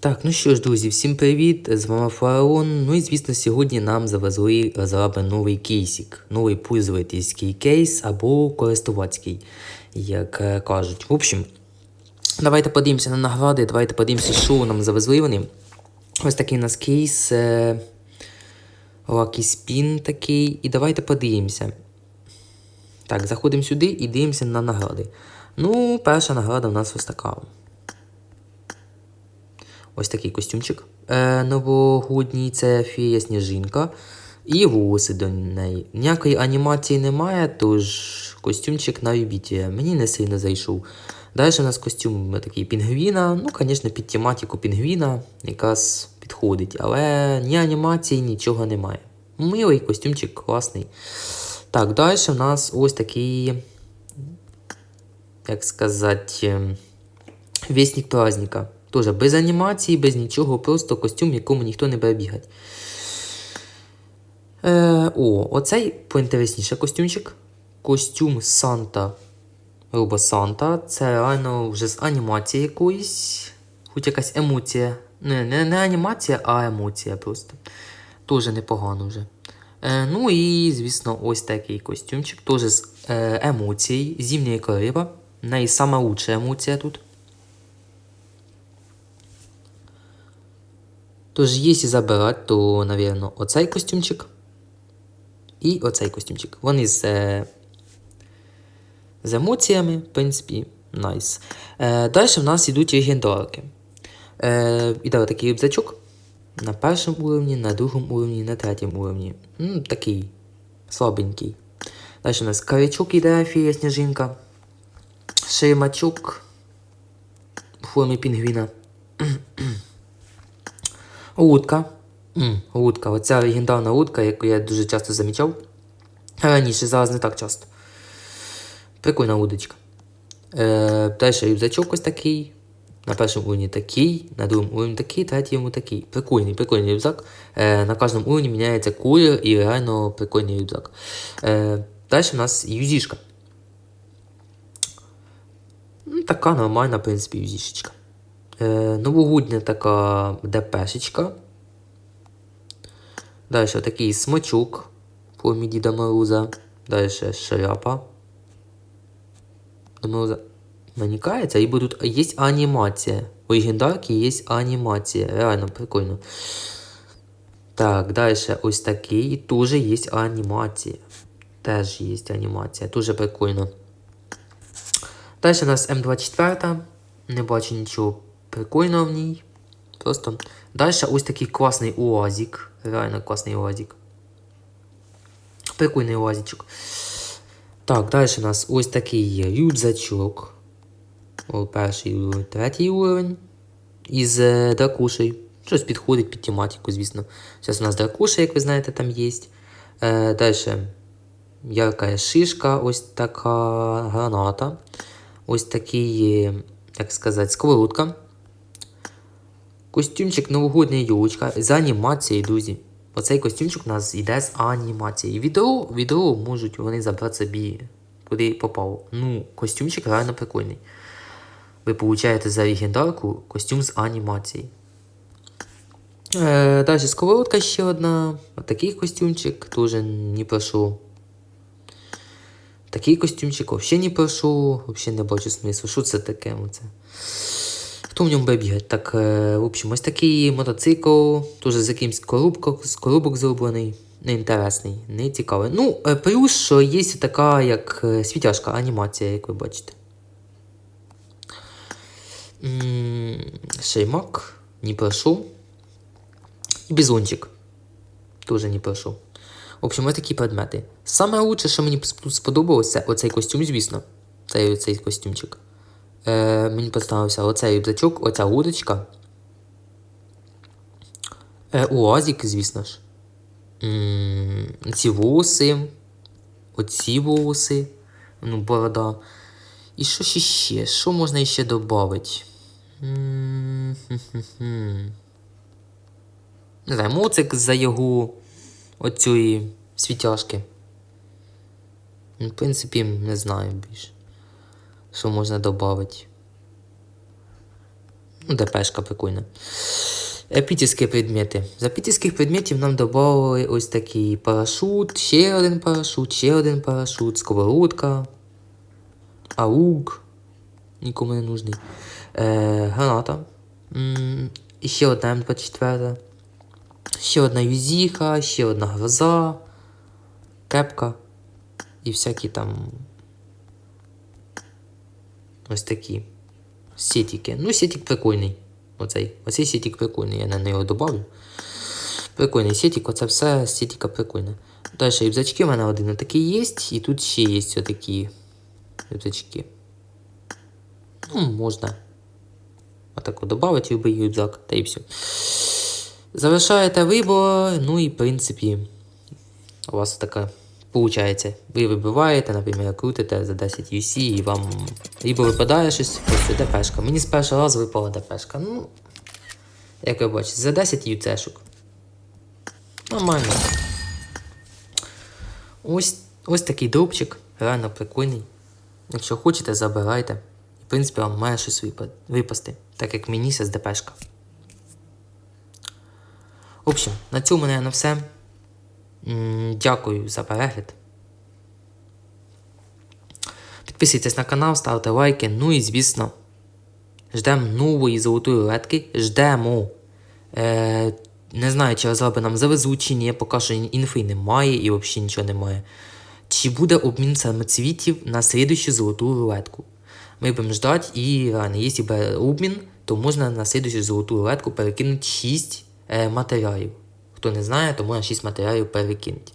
Так, ну що ж, друзі, всім привіт! З вами Фараон. Ну і звісно, сьогодні нам завезли розраби новий кейсик, новий пользовательський кейс або користувацький, як е, кажуть. В общем, давайте подивимося на награди, давайте подивимося, що нам завезли вони. Ось такий у нас кейс. Е... Lucky Spin такий. І давайте подивимося. Так, заходимо сюди і дивимося на награди. Ну, перша награда у нас ось така. Ось такий костюмчик. Е, новогодній це фея сніжинка. І волоси до неї. Ніякої анімації немає, тож костюмчик на любителя. Мені не сильно зайшов. Далі у нас костюм такий пінгвіна. Ну, звісно, під тематику пінгвіна якраз підходить. Але ні анімації, нічого немає. Милий костюмчик класний. Так, далі у нас ось такий, як сказати, вісник праздника. Тоже без анімації, без нічого, просто костюм, якому ніхто не буде бігати. Е, о, оцей поінтересніше костюмчик. Костюм Санта. Робо Санта. Це реально вже з анімації якоїсь. Хоч якась емоція. Не, не, не анімація, а емоція просто. Дуже непогано вже. Е, ну і, звісно, ось такий костюмчик. Теж з е, емоцій. Зімня корива. В неї лучша емоція тут. Тож, якщо забирати, то, напевно, оцей костюмчик і оцей костюмчик. Вони з, е, з емоціями, в принципі, найс. Е, Далі в нас йдуть легендарки. Е, іде такий рюкзачок на першому уровні, на другому уровні, на третьому уровні. Ну, такий слабенький. Далі у нас карячок іде, фія сніжинка. Шеймачок в формі пінгвіна. Утка. М, Утка. Оця легендарна утка, яку я дуже часто замічав. Раніше, зараз не так часто. Прикольна удочка. Е, Далі рюкзачок ось такий. На першому уровні такий, на другому уровні такий, третьому такий. Прикольний, прикольний рюкзак. Е, на кожному уровні міняється колір і реально прикольний рюкзак. Е, Далі у нас юзішка. Ну, така нормальна, в принципі, юзішечка. Е, новогодня така ДПшечка. Далі такий смачок в формі Діда. Далі шляпа. Мороза маникається і будуть. Є анімація. У легендарки є анімація. Реально прикольно. Так, далі ось такий. Теж є анімація. Теж є анімація. Дуже прикольно. Далі у нас М24. Не бачу нічого прикольного в ній. Просто. Далі ось такий класний уазик. Реально класний уазик. Прикольний уазичок. Так, далі у нас ось такий рюкзачок. О, перший третій уровень. Із е, дракушею. Щось підходить під тематику, звісно. Зараз у нас дракуша, як ви знаєте, там є. Е, далі ярка шишка, ось така граната. Ось такий, як сказати, сковородка. Костюмчик новогодня юлочка з анімацією, друзі. Оцей костюмчик у нас йде з анімацією. Відео, відео можуть вони забрати собі, куди попало. Ну, костюмчик реально прикольний. Ви получаєте за легендарку костюм з анімації. Е, Далі сковородка ще одна. Отакий костюмчик теж не пройшов. Такий костюмчик взагалі не пройшов. Взагалі не бачу смислу. Що це таке? Оце? Хто в ньому бігати? Так, е, в общем, ось такий мотоцикл, теж з якимсь коробком, з коробок зроблений. Неінтересний, не цікавий. Ну, е, плюс, що є така, як е, світяшка, анімація, як ви бачите. Шеймак не пройшов. І бізончик. Теж не пройшов. В общем, ось такі предмети. Саме лучше, що мені сподобалося, оцей костюм, звісно. Цей оцей костюмчик. Е, мені поставився оцей рюкзачок, оця удочка. Е, уазик, звісно ж. М, ці волоси. Оці волоси. Ну, борода. І що ж іще? Що можна іще додати? Не знаю, моцик за його оцієї світяшки. Ну, В принципі, не знаю більше. Що можна додати. Ну, ДПшка прикольна. Епітівські предмети. З епітівських предметів нам додали ось такий парашут, ще один парашут, ще один парашут, сковородка, аук, нікому не нужний. Е, граната. І ще одна М24. Ще одна юзіха, ще одна гроза, кепка і всякі там ось такі сетики. Ну, сетик прикольний. Оцей. Оцей сетик прикольний, я на нього добавлю. Прикольний сетик, оце все з сетика прикольне. Далі рюкзачки в мене один такий є, і тут ще є отакі рюкзачки. Ну, можна. Отако додати любий рюкзак, та і все. Завершаєте вибор, ну і в принципі, у вас така Получається. Ви вибиваєте, наприклад, крутите за 10 UC і вам либо випадає щось, ось ДПшка. Мені з першого разу випала ДПшка. Ну, як ви бачите, за 10 юцешок. Нормально. Ось, ось такий дропчик, реально прикольний. Якщо хочете, забирайте. В принципі, вам має щось випасти, так як мені з ДПшка. В общем, на цьому мене на все. Дякую за перегляд. Підписуйтесь на канал, ставте лайки. Ну і звісно, ждемо нової золотої рулетки. Ждемо. Е, не знаю, чи розраби нам завезуть чи ні, поки що інфи немає і взагалі нічого немає. Чи буде обмін самоцвітів на слідущу золоту рулетку? Ми будемо ждати і реально, якщо буде обмін, то можна на слідущу золоту рулетку перекинути 6 е, матеріалів. Хто не знає, тому на 6 матеріалів перекинути.